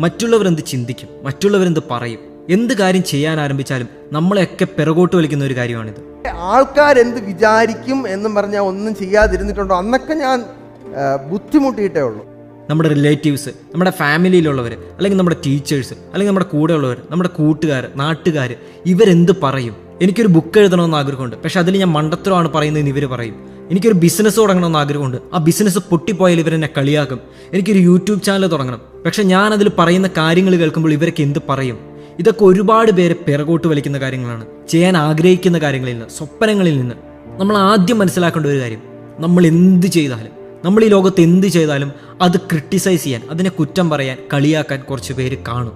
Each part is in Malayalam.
മറ്റുള്ളവരെന്ത് ചിന്തിക്കും മറ്റുള്ളവരെന്ത് പറയും എന്ത് കാര്യം ചെയ്യാൻ ആരംഭിച്ചാലും നമ്മളെയൊക്കെ പിറകോട്ട് വലിക്കുന്ന ഒരു കാര്യമാണിത്. ആൾക്കാരെന്ത് വിചാരിക്കും എന്നും പറഞ്ഞാൽ ഒന്നും ചെയ്യാതിരുന്നിട്ടുണ്ടോ? അന്നൊക്കെ ഞാൻ ബുദ്ധിമുട്ടിയിട്ടേ ഉള്ളൂ. നമ്മുടെ റിലേറ്റീവ്സ് നമ്മുടെ ഫാമിലിയിലുള്ളവർ അല്ലെങ്കിൽ നമ്മുടെ ടീച്ചേഴ്സ് അല്ലെങ്കിൽ നമ്മുടെ കൂടെയുള്ളവർ നമ്മുടെ കൂട്ടുകാർ നാട്ടുകാർ ഇവരെന്ത് പറയും? എനിക്കൊരു ബുക്ക് എഴുതണമെന്ന് ആഗ്രഹമുണ്ട്. പക്ഷെ അതിൽ ഞാൻ മണ്ടത്തരമാണ് പറയുന്നതെന്ന് ഇവർ പറയും. എനിക്കൊരു ബിസിനസ് തുടങ്ങണമെന്ന് ആഗ്രഹമുണ്ട്. ആ ബിസിനസ് പൊട്ടിപ്പോയാൽ ഇവരെന്നെ കളിയാക്കും. എനിക്കൊരു യൂട്യൂബ് ചാനൽ തുടങ്ങണം. പക്ഷെ ഞാൻ അതിൽ പറയുന്ന കാര്യങ്ങൾ കേൾക്കുമ്പോൾ ഇവരൊക്കെ എന്ത് പറയും? ഇതൊക്കെ ഒരുപാട് പേരെ പിറകോട്ട് വലിക്കുന്ന കാര്യങ്ങളാണ്. ചെയ്യാൻ ആഗ്രഹിക്കുന്ന കാര്യങ്ങളിൽ നിന്ന് സ്വപ്നങ്ങളിൽ നിന്ന്. നമ്മൾ ആദ്യം മനസ്സിലാക്കേണ്ട ഒരു കാര്യം നമ്മൾ എന്ത് ചെയ്താലും നമ്മൾ ഈ ലോകത്ത് എന്ത് ചെയ്താലും അത് ക്രിട്ടിസൈസ് ചെയ്യാൻ അതിനെ കുറ്റം പറയാൻ കളിയാക്കാൻ കുറച്ച് പേര് കാണും.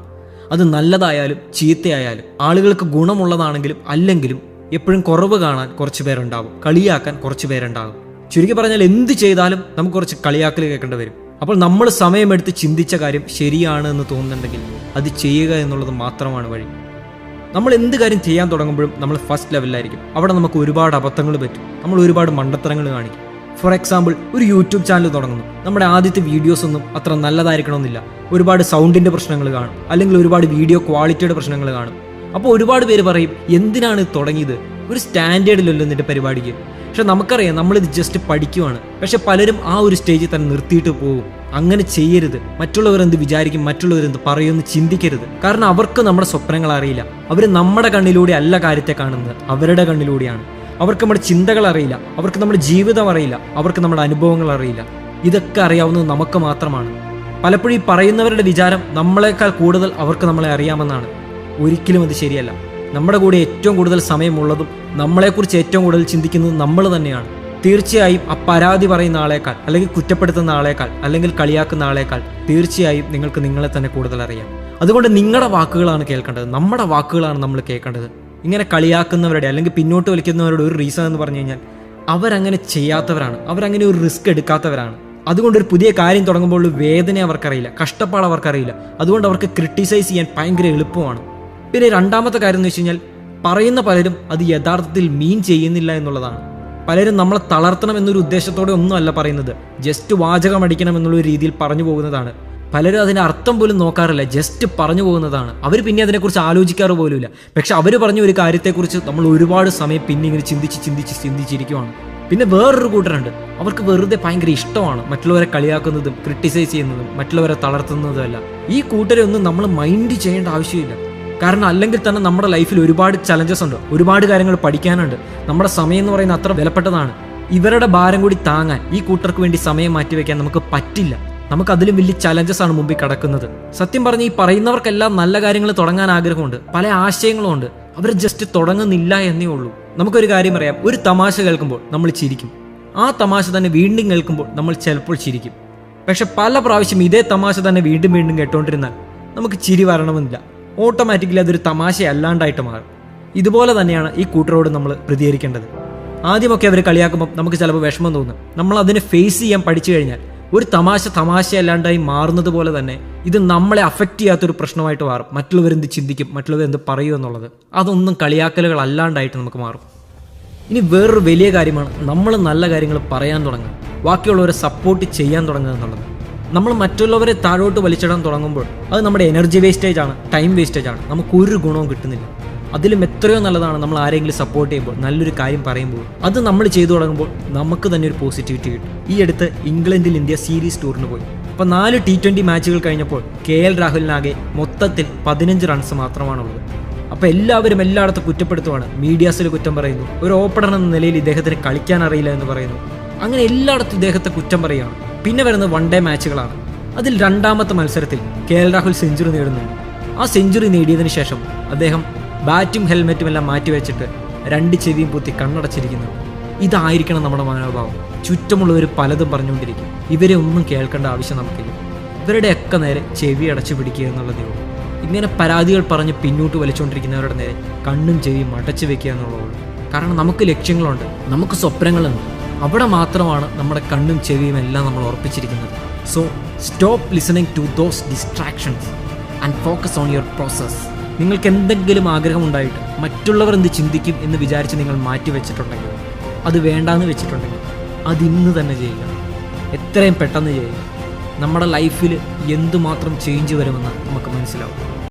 അത് നല്ലതായാലും ചീത്തയായാലും ആളുകൾക്ക് ഗുണമുള്ളതാണെങ്കിലും അല്ലെങ്കിലും എപ്പോഴും കുറവ് കാണാൻ കുറച്ച് പേരുണ്ടാവും കളിയാക്കാൻ കുറച്ച് പേരുണ്ടാകും ചുരുക്കി പറഞ്ഞാൽ എന്ത് ചെയ്താലും നമുക്ക് കുറച്ച് കളിയാക്കൽ കേൾക്കേണ്ടി വരും. അപ്പോൾ നമ്മൾ സമയമെടുത്ത് ചിന്തിച്ച കാര്യം ശരിയാണ് എന്ന് തോന്നുന്നുണ്ടെങ്കിൽ അത് ചെയ്യുക എന്നുള്ളത് മാത്രമാണ് വഴി. നമ്മൾ എന്ത് കാര്യം ചെയ്യാൻ തുടങ്ങുമ്പോഴും നമ്മൾ ഫസ്റ്റ് ലെവലിലായിരിക്കും അവിടെ നമുക്ക് ഒരുപാട് അബദ്ധങ്ങൾ പറ്റും. നമ്മൾ ഒരുപാട് മണ്ടത്തരങ്ങൾ കാണിക്കും. ഫോർ എക്സാമ്പിൾ ഒരു യൂട്യൂബ് ചാനൽ തുടങ്ങുന്നു. നമ്മുടെ ആദ്യത്തെ വീഡിയോസ് ഒന്നും അത്ര നല്ലതായിരിക്കണമെന്നില്ല. ഒരുപാട് സൗണ്ടിന്റെ പ്രശ്നങ്ങൾ കാണും. അല്ലെങ്കിൽ ഒരുപാട് വീഡിയോ ക്വാളിറ്റിയുടെ പ്രശ്നങ്ങൾ കാണും. അപ്പോൾ ഒരുപാട് പേര് പറയും എന്തിനാണ് തുടങ്ങിയത്? ഒരു സ്റ്റാൻഡേർഡിലല്ലോ നിന്റെ പരിപാടിക്ക്. പക്ഷെ നമുക്കറിയാം നമ്മളിത് ജസ്റ്റ് പഠിക്കുവാണ്. പക്ഷെ പലരും ആ ഒരു സ്റ്റേജിൽ തന്നെ നിർത്തിയിട്ട് പോകും. അങ്ങനെ ചെയ്യരുത്. മറ്റുള്ളവർ എന്ത് വിചാരിക്കും മറ്റുള്ളവർ എന്ത് പറയുമെന്ന് ചിന്തിക്കരുത്. കാരണം അവർക്ക് നമ്മുടെ സ്വപ്നങ്ങൾ അറിയില്ല. അവർ നമ്മുടെ കണ്ണിലൂടെ അല്ല കാര്യത്തെ കാണുന്നത്. അവരുടെ കണ്ണിലൂടെയാണ്. അവർക്ക് നമ്മുടെ ചിന്തകൾ അറിയില്ല. അവർക്ക് നമ്മുടെ ജീവിതം അറിയില്ല. അവർക്ക് നമ്മുടെ അനുഭവങ്ങൾ അറിയില്ല. ഇതൊക്കെ അറിയാവുന്നത് നമുക്ക് മാത്രമാണ്. പലപ്പോഴും ഈ പറയുന്നവരുടെ വിചാരം നമ്മളെക്കാൾ കൂടുതൽ അവർക്ക് നമ്മളെ അറിയാമെന്നാണ്. ഒരിക്കലും അത് ശരിയല്ല. നമ്മുടെ കൂടെ ഏറ്റവും കൂടുതൽ സമയമുള്ളതും നമ്മളെക്കുറിച്ച് ഏറ്റവും കൂടുതൽ ചിന്തിക്കുന്നതും നമ്മൾ തന്നെയാണ്. തീർച്ചയായും ആ പരാതി പറയുന്ന ആളേക്കാൾ അല്ലെങ്കിൽ കുറ്റപ്പെടുത്തുന്ന ആളേക്കാൾ അല്ലെങ്കിൽ കളിയാക്കുന്ന ആളേക്കാൾ തീർച്ചയായും നിങ്ങൾക്ക് നിങ്ങളെ തന്നെ കൂടുതൽ അറിയാം. അതുകൊണ്ട് നിങ്ങളുടെ വാക്കുകളാണ് കേൾക്കേണ്ടത്. നമ്മുടെ വാക്കുകളാണ് നമ്മൾ കേൾക്കേണ്ടത്. ഇങ്ങനെ കളിയാക്കുന്നവരുടെ അല്ലെങ്കിൽ പിന്നോട്ട് വലിക്കുന്നവരുടെ ഒരു റീസൺ എന്ന് പറഞ്ഞു കഴിഞ്ഞാൽ അവരങ്ങനെ ചെയ്യാത്തവരാണ്. അവരങ്ങനെ ഒരു റിസ്ക് എടുക്കാത്തവരാണ്. അതുകൊണ്ട് ഒരു പുതിയ കാര്യം തുടങ്ങുമ്പോൾ വേദന അവർക്കറിയില്ല. കഷ്ടപ്പാട് അവർക്കറിയില്ല. അതുകൊണ്ട് അവർക്ക് ക്രിട്ടിസൈസ് ചെയ്യാൻ ഭയങ്കര എളുപ്പമാണ്. പിന്നെ രണ്ടാമത്തെ കാര്യം എന്ന് വെച്ച് കഴിഞ്ഞാൽ പറയുന്ന പലരും അത് യഥാർത്ഥത്തിൽ മീൻ ചെയ്യുന്നില്ല എന്നുള്ളതാണ്. പലരും നമ്മളെ തളർത്തണം എന്നൊരു ഉദ്ദേശത്തോടെ ഒന്നും അല്ല പറയുന്നത്. ജസ്റ്റ് വാചകം അടിക്കണം എന്നുള്ള രീതിയിൽ പറഞ്ഞു പോകുന്നതാണ്. പലരും അതിന്റെ അർത്ഥം പോലും നോക്കാറില്ല. ജസ്റ്റ് പറഞ്ഞു പോകുന്നതാണ്. അവർ പിന്നെ അതിനെക്കുറിച്ച് ആലോചിക്കാറ് പോലുമില്ല. പക്ഷെ അവർ പറഞ്ഞ ഒരു കാര്യത്തെക്കുറിച്ച് നമ്മൾ ഒരുപാട് സമയം പിന്നെ ഇങ്ങനെ ചിന്തിച്ച് ചിന്തിച്ച് ചിന്തിച്ചിരിക്കുവാണ്. പിന്നെ വേറൊരു കൂട്ടരുണ്ട്. അവർക്ക് വെറുതെ ഭയങ്കര ഇഷ്ടമാണ് മറ്റുള്ളവരെ കളിയാക്കുന്നതും ക്രിട്ടിസൈസ് ചെയ്യുന്നതും മറ്റുള്ളവരെ തളർത്തുന്നതും അല്ല ഈ കൂട്ടരെ ഒന്നും നമ്മൾ മൈൻഡ് ചെയ്യേണ്ട ആവശ്യമില്ല. കാരണം അല്ലെങ്കിൽ തന്നെ നമ്മുടെ ലൈഫിൽ ഒരുപാട് ചലഞ്ചസ് ഉണ്ട്. ഒരുപാട് കാര്യങ്ങൾ പഠിക്കാനുണ്ട്. നമ്മുടെ സമയം എന്ന് പറയുന്നത് അത്ര വിലപ്പെട്ടതാണ്. ഇവരുടെ ഭാരം കൂടി താങ്ങാൻ ഈ കൂട്ടർക്ക് വേണ്ടി സമയം മാറ്റിവെക്കാൻ നമുക്ക് പറ്റില്ല. നമുക്ക് അതിലും വലിയ ചലഞ്ചസ് ആണ് മുമ്പിൽ കിടക്കുന്നത്. സത്യം പറഞ്ഞ് ഈ പറയുന്നവർക്കെല്ലാം നല്ല കാര്യങ്ങൾ തുടങ്ങാൻ ആഗ്രഹമുണ്ട്. പല ആശയങ്ങളും ഉണ്ട്. അവർ ജസ്റ്റ് തുടങ്ങുന്നില്ല എന്നേ ഉള്ളൂ. നമുക്കൊരു കാര്യം അറിയാം. ഒരു തമാശ കേൾക്കുമ്പോൾ നമ്മൾ ചിരിക്കും. ആ തമാശ തന്നെ വീണ്ടും കേൾക്കുമ്പോൾ നമ്മൾ ചിലപ്പോൾ ചിരിക്കും. പക്ഷെ പല പ്രാവശ്യം ഇതേ തമാശ തന്നെ വീണ്ടും വീണ്ടും കേട്ടോണ്ടിരുന്നാൽ നമുക്ക് ചിരി വരണമെന്നില്ല. ഓട്ടോമാറ്റിക്കലി അതൊരു തമാശ അല്ലാണ്ടായിട്ട് മാറും. ഇതുപോലെ തന്നെയാണ് ഈ കൂട്ടരോട് നമ്മൾ പ്രതികരിക്കേണ്ടത്. ആദ്യമൊക്കെ അവർ കളിയാക്കുമ്പോൾ നമുക്ക് ചിലപ്പോൾ വിഷമം തോന്നും. നമ്മൾ അതിനെ ഫേസ് ചെയ്യാൻ പഠിച്ചു കഴിഞ്ഞാൽ ഒരു തമാശ തമാശ അല്ലാണ്ടായി മാറുന്നത് പോലെ തന്നെ ഇത് നമ്മളെ അഫക്റ്റ് ചെയ്യാത്തൊരു പ്രശ്നമായിട്ട് മാറും. മറ്റുള്ളവരെന്ത് ചിന്തിക്കും മറ്റുള്ളവരെന്ത് പറയും എന്നുള്ളത്. അതൊന്നും കളിയാക്കലുകൾ അല്ലാണ്ടായിട്ട് നമുക്ക് മാറും. ഇനി വേറൊരു വലിയ കാര്യമാണ് നമ്മൾ നല്ല കാര്യങ്ങൾ പറയാൻ തുടങ്ങുക. ബാക്കിയുള്ളവരെ സപ്പോർട്ട് ചെയ്യാൻ തുടങ്ങുക എന്നുള്ളത്. നമ്മൾ മറ്റുള്ളവരെ താഴോട്ട് വലിച്ചിടാൻ തുടങ്ങുമ്പോൾ അത് നമ്മുടെ എനർജി വേസ്റ്റേജ് ആണ് ടൈം വേസ്റ്റേജ് ആണ്. നമുക്ക് ഒരു ഗുണവും കിട്ടുന്നില്ല. അതിലും എത്രയോ നല്ലതാണ് നമ്മൾ ആരെങ്കിലും സപ്പോർട്ട് ചെയ്യുമ്പോൾ നല്ലൊരു കാര്യം പറയുമ്പോൾ. അത് നമ്മൾ ചെയ്തു തുടങ്ങുമ്പോൾ നമുക്ക് തന്നെ ഒരു പോസിറ്റിവിറ്റി കിട്ടും. ഈ അടുത്ത് ഇംഗ്ലണ്ടിൽ ഇന്ത്യ സീരീസ് ടൂറിന് പോയി. അപ്പോൾ നാല് ടി ട്വന്റി മാച്ചുകൾ കഴിഞ്ഞപ്പോൾ കെ എൽ രാഹുലിനാകെ മൊത്തത്തിൽ പതിനഞ്ച് റൺസ് മാത്രമാണുള്ളത്. അപ്പോൾ എല്ലാവരും എല്ലായിടത്തും കുറ്റപ്പെടുത്തുവാണ്. മീഡിയാസിൽ കുറ്റം പറയുന്നു. ഒരു ഓപ്പണർ എന്ന നിലയിൽ ഇദ്ദേഹത്തിന് കളിക്കാൻ അറിയില്ല എന്ന് പറയുന്നു. അങ്ങനെ എല്ലായിടത്തും ഇദ്ദേഹത്തെ കുറ്റം പറയുകയാണ്. പിന്നെ വരുന്ന വൺ ഡേ മാച്ചുകളാണ് അതിൽ രണ്ടാമത്തെ മത്സരത്തിൽ കെ എൽ രാഹുൽ സെഞ്ചുറി നേടുന്നു. ആ സെഞ്ചുറി നേടിയതിനു ശേഷം അദ്ദേഹം ബാറ്റും ഹെൽമെറ്റും എല്ലാം മാറ്റിവെച്ചിട്ട് രണ്ട് ചെവിയും പൂത്തി കണ്ണടച്ചിരിക്കുന്നു. ഇതായിരിക്കണം നമ്മുടെ മനോഭാവം. ചുറ്റുമുള്ളവർ പലതും പറഞ്ഞുകൊണ്ടിരിക്കും. ഇവരെ ഒന്നും കേൾക്കേണ്ട ആവശ്യം നമുക്കില്ല. ഇവരുടെയൊക്കെ നേരെ ചെവി അടച്ചു പിടിക്കുക എന്നുള്ളതേ ഉള്ളൂ. ഇങ്ങനെ പരാതികൾ പറഞ്ഞ് പിന്നോട്ട് വലിച്ചുകൊണ്ടിരിക്കുന്നവരുടെ നേരെ കണ്ണും ചെവിയും അടച്ചു വെക്കുക എന്നുള്ളതുള്ളൂ കാരണം നമുക്ക് ലക്ഷ്യങ്ങളുണ്ട് നമുക്ക് സ്വപ്നങ്ങളുണ്ട്. അവിടെ മാത്രമാണ് നമ്മുടെ കണ്ണും ചെവിയും എല്ലാം നമ്മൾ ഉറപ്പിച്ചിരിക്കുന്നത്. So stop listening to those distractions and focus on your process നിങ്ങൾക്ക് എന്തെങ്കിലും ആഗ്രഹമുണ്ടായിട്ട് മറ്റുള്ളവർ എന്ത് ചിന്തിക്കും എന്ന് വിചാരിച്ച് നിങ്ങൾ മാറ്റി വെച്ചിട്ടുണ്ടെങ്കിൽ അത് വേണ്ടാന്ന് വെച്ചിട്ടുണ്ടെങ്കിൽ അത് ഇന്ന് തന്നെ ചെയ്യുക. എത്രയും പെട്ടെന്ന് ചെയ്യുക. നമ്മുടെ ലൈഫിൽ എന്തുമാത്രം ചേഞ്ച് വരുമെന്ന് നമുക്ക് മനസ്സിലാവും.